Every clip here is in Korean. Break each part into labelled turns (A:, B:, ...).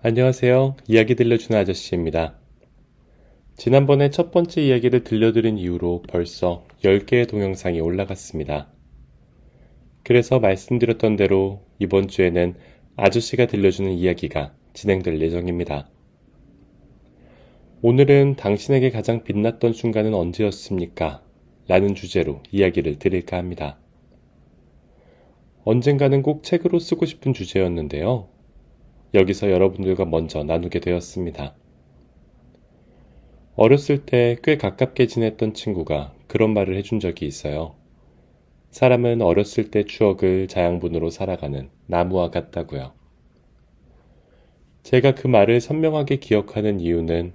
A: 안녕하세요. 이야기 들려주는 아저씨입니다. 지난번에 첫 번째 이야기를 들려드린 이후로 벌써 10개의 동영상이 올라갔습니다. 그래서 말씀드렸던 대로 이번 주에는 아저씨가 들려주는 이야기가 진행될 예정입니다. 오늘은 당신에게 가장 빛났던 순간은 언제였습니까? 라는 주제로 이야기를 드릴까 합니다. 언젠가는 꼭 책으로 쓰고 싶은 주제였는데요. 여기서 여러분들과 먼저 나누게 되었습니다. 어렸을 때 꽤 가깝게 지냈던 친구가 그런 말을 해준 적이 있어요. 사람은 어렸을 때 추억을 자양분으로 살아가는 나무와 같다고요. 제가 그 말을 선명하게 기억하는 이유는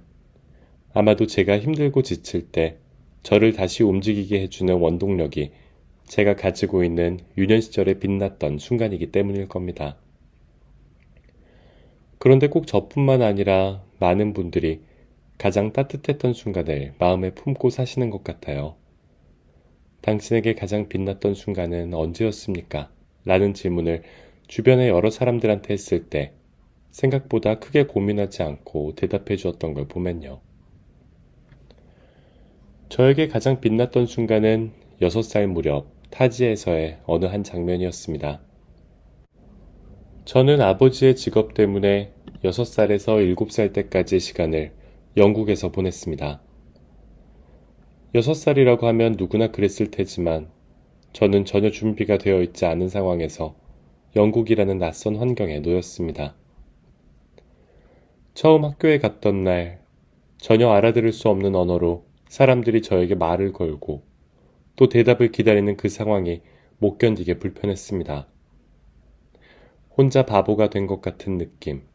A: 아마도 제가 힘들고 지칠 때 저를 다시 움직이게 해주는 원동력이 제가 가지고 있는 유년 시절에 빛났던 순간이기 때문일 겁니다. 그런데 꼭 저뿐만 아니라 많은 분들이 가장 따뜻했던 순간을 마음에 품고 사시는 것 같아요. 당신에게 가장 빛났던 순간은 언제였습니까? 라는 질문을 주변의 여러 사람들한테 했을 때 생각보다 크게 고민하지 않고 대답해 주었던 걸 보면요. 저에게 가장 빛났던 순간은 6살 무렵 타지에서의 어느 한 장면이었습니다. 저는 아버지의 직업 때문에 6살에서 7살 때까지의 시간을 영국에서 보냈습니다. 6살이라고 하면 누구나 그랬을 테지만 저는 전혀 준비가 되어 있지 않은 상황에서 영국이라는 낯선 환경에 놓였습니다. 처음 학교에 갔던 날 전혀 알아들을 수 없는 언어로 사람들이 저에게 말을 걸고 또 대답을 기다리는 그 상황이 못 견디게 불편했습니다. 혼자 바보가 된 것 같은 느낌.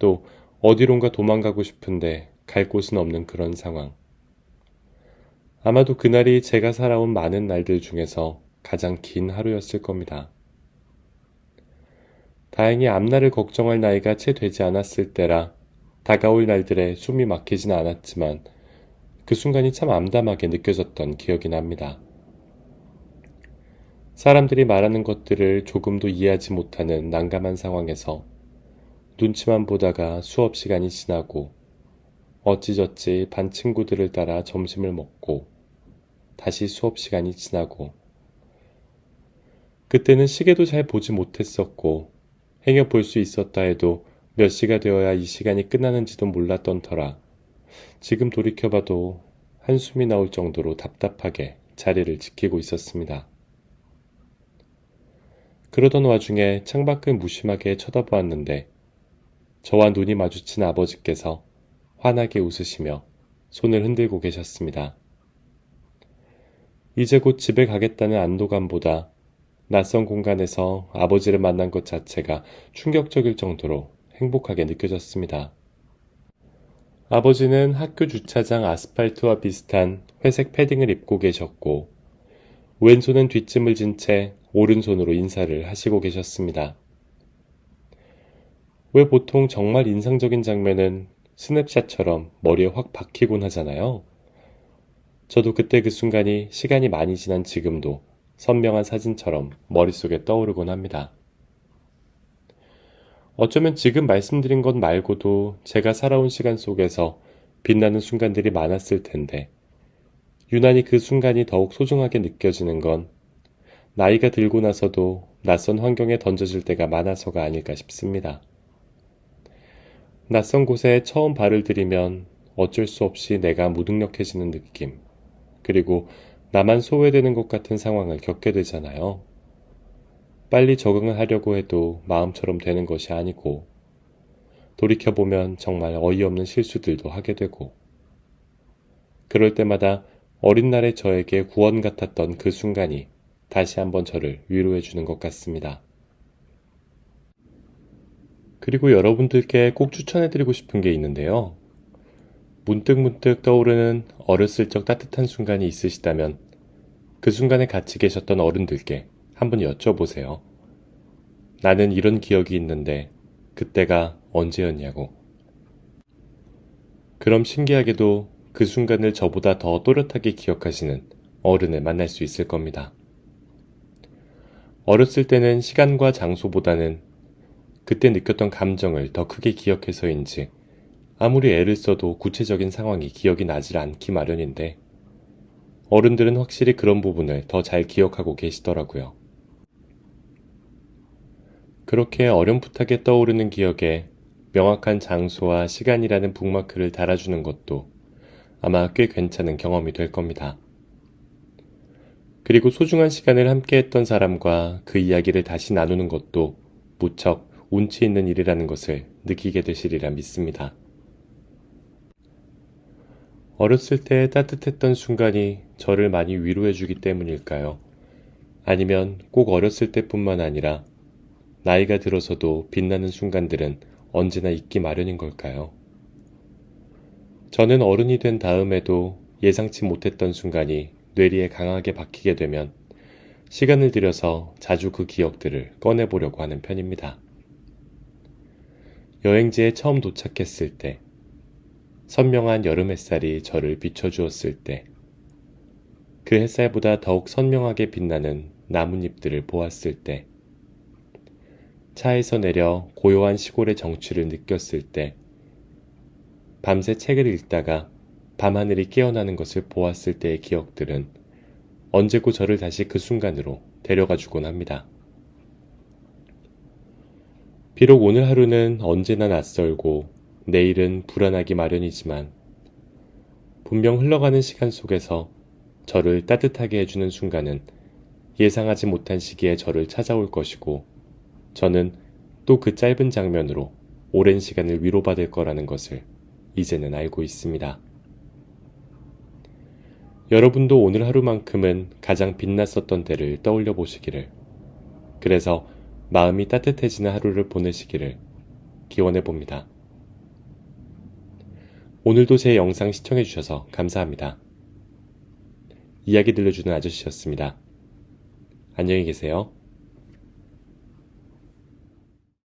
A: 또 어디론가 도망가고 싶은데 갈 곳은 없는 그런 상황. 아마도 그날이 제가 살아온 많은 날들 중에서 가장 긴 하루였을 겁니다. 다행히 앞날을 걱정할 나이가 채 되지 않았을 때라 다가올 날들에 숨이 막히진 않았지만 그 순간이 참 암담하게 느껴졌던 기억이 납니다. 사람들이 말하는 것들을 조금도 이해하지 못하는 난감한 상황에서 눈치만 보다가 수업 시간이 지나고 어찌저찌 반 친구들을 따라 점심을 먹고 다시 수업 시간이 지나고 그때는 시계도 잘 보지 못했었고 행여 볼 수 있었다 해도 몇 시가 되어야 이 시간이 끝나는지도 몰랐던 터라 지금 돌이켜봐도 한숨이 나올 정도로 답답하게 자리를 지키고 있었습니다. 그러던 와중에 창밖을 무심하게 쳐다보았는데 저와 눈이 마주친 아버지께서 환하게 웃으시며 손을 흔들고 계셨습니다. 이제 곧 집에 가겠다는 안도감보다 낯선 공간에서 아버지를 만난 것 자체가 충격적일 정도로 행복하게 느껴졌습니다. 아버지는 학교 주차장 아스팔트와 비슷한 회색 패딩을 입고 계셨고, 왼손은 뒷짐을 진 채 오른손으로 인사를 하시고 계셨습니다. 왜 보통 정말 인상적인 장면은 스냅샷처럼 머리에 확 박히곤 하잖아요. 저도 그때 그 순간이 시간이 많이 지난 지금도 선명한 사진처럼 머릿속에 떠오르곤 합니다. 어쩌면 지금 말씀드린 것 말고도 제가 살아온 시간 속에서 빛나는 순간들이 많았을 텐데, 유난히 그 순간이 더욱 소중하게 느껴지는 건 나이가 들고 나서도 낯선 환경에 던져질 때가 많아서가 아닐까 싶습니다. 낯선 곳에 처음 발을 들이면 어쩔 수 없이 내가 무능력해지는 느낌, 그리고 나만 소외되는 것 같은 상황을 겪게 되잖아요. 빨리 적응을 하려고 해도 마음처럼 되는 것이 아니고, 돌이켜보면 정말 어이없는 실수들도 하게 되고, 그럴 때마다 어린 날의 저에게 구원 같았던 그 순간이 다시 한번 저를 위로해 주는 것 같습니다. 그리고 여러분들께 꼭 추천해드리고 싶은 게 있는데요. 문득 문득 떠오르는 어렸을 적 따뜻한 순간이 있으시다면 그 순간에 같이 계셨던 어른들께 한번 여쭤보세요. 나는 이런 기억이 있는데 그때가 언제였냐고. 그럼 신기하게도 그 순간을 저보다 더 또렷하게 기억하시는 어른을 만날 수 있을 겁니다. 어렸을 때는 시간과 장소보다는 그때 느꼈던 감정을 더 크게 기억해서인지 아무리 애를 써도 구체적인 상황이 기억이 나질 않기 마련인데 어른들은 확실히 그런 부분을 더 잘 기억하고 계시더라고요. 그렇게 어렴풋하게 떠오르는 기억에 명확한 장소와 시간이라는 북마크를 달아주는 것도 아마 꽤 괜찮은 경험이 될 겁니다. 그리고 소중한 시간을 함께 했던 사람과 그 이야기를 다시 나누는 것도 무척 운치 있는 일이라는 것을 느끼게 되시리라 믿습니다. 어렸을 때 따뜻했던 순간이 저를 많이 위로해 주기 때문일까요? 아니면 꼭 어렸을 때뿐만 아니라 나이가 들어서도 빛나는 순간들은 언제나 있기 마련인 걸까요? 저는 어른이 된 다음에도 예상치 못했던 순간이 뇌리에 강하게 박히게 되면 시간을 들여서 자주 그 기억들을 꺼내보려고 하는 편입니다. 여행지에 처음 도착했을 때, 선명한 여름 햇살이 저를 비춰주었을 때, 그 햇살보다 더욱 선명하게 빛나는 나뭇잎들을 보았을 때, 차에서 내려 고요한 시골의 정취를 느꼈을 때, 밤새 책을 읽다가 밤하늘이 깨어나는 것을 보았을 때의 기억들은 언제고 저를 다시 그 순간으로 데려가 주곤 합니다. 비록 오늘 하루는 언제나 낯설고 내일은 불안하기 마련이지만 분명 흘러가는 시간 속에서 저를 따뜻하게 해주는 순간은 예상하지 못한 시기에 저를 찾아올 것이고 저는 또 그 짧은 장면으로 오랜 시간을 위로받을 거라는 것을 이제는 알고 있습니다. 여러분도 오늘 하루만큼은 가장 빛났었던 때를 떠올려 보시기를. 그래서 마음이 따뜻해지는 하루를 보내시기를 기원해 봅니다. 오늘도 제 영상 시청해 주셔서 감사합니다. 이야기 들려주는 아저씨였습니다. 안녕히 계세요.